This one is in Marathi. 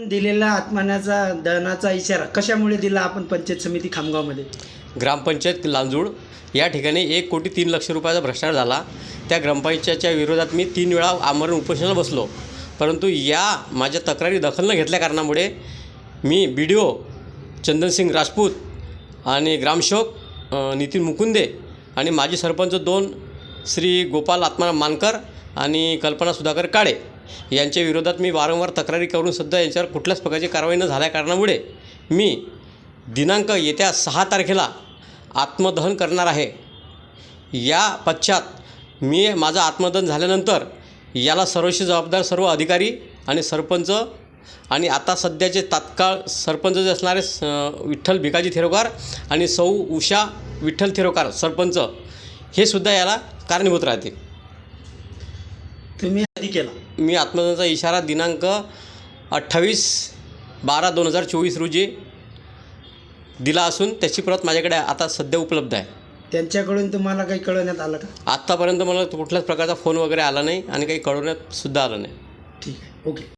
दिलेला आत्मानाचा दहनाचा इशारा कशामुळे दिला आपण पंचायत समिती खामगावमध्ये? ग्रामपंचायत लांजूड. या ठिकाणी एक कोटी तीन लक्ष रुपयाचा भ्रष्टाचार झाला. त्या ग्रामपंचायतच्या विरोधात मी तीन वेळा आमरण उपोषणाला बसलो. परंतु या माझ्या तक्रारी दखल न घेतल्या कारणामुळे मी बी डी ओ चंदनसिंग राजपूत आणि ग्रामसेवक नितीन मुकुंदे आणि माजी सरपंच दोन श्री गोपाल आत्माराम मानकर आणि कल्पना सुधाकर काळे यांच्या विरोधात मी वारंवार तक्रारी करून सुद्धा यांच्यावर कुठल्याच प्रकारची कारवाई न झाल्या कारणामुळे मी दिनांक येत्या सहा तारखेला आत्मदहन करणार आहे. या पश्चात मी माझं आत्मदहन झाल्यानंतर याला सर्वस्वी जबाबदार सर्व अधिकारी आणि सरपंच आणि आता सध्याचे तात्काळ सरपंच जे असणारे स- विठ्ठल भिकाजी थिरोकार आणि सौ उषा विठ्ठल थिरोकार सरपंच हे सुद्धा याला कारणीभूत राहतील. तुम्ही आधी केला? मी आत्मदहनाचा इशारा दिनांक अठ्ठावीस बारा दोन हजार चोवीस रोजी दिला असून त्याची प्रत माझ्याकडे आता सध्या उपलब्ध आहे. त्यांच्याकडून तुम्हाला काही कळवण्यात आलं का? आत्तापर्यंत मला कुठल्याच प्रकारचा फोन वगैरे आला नाही आणि काही कळवण्यात सुद्धा आलं नाही. ठीक आहे. ओके.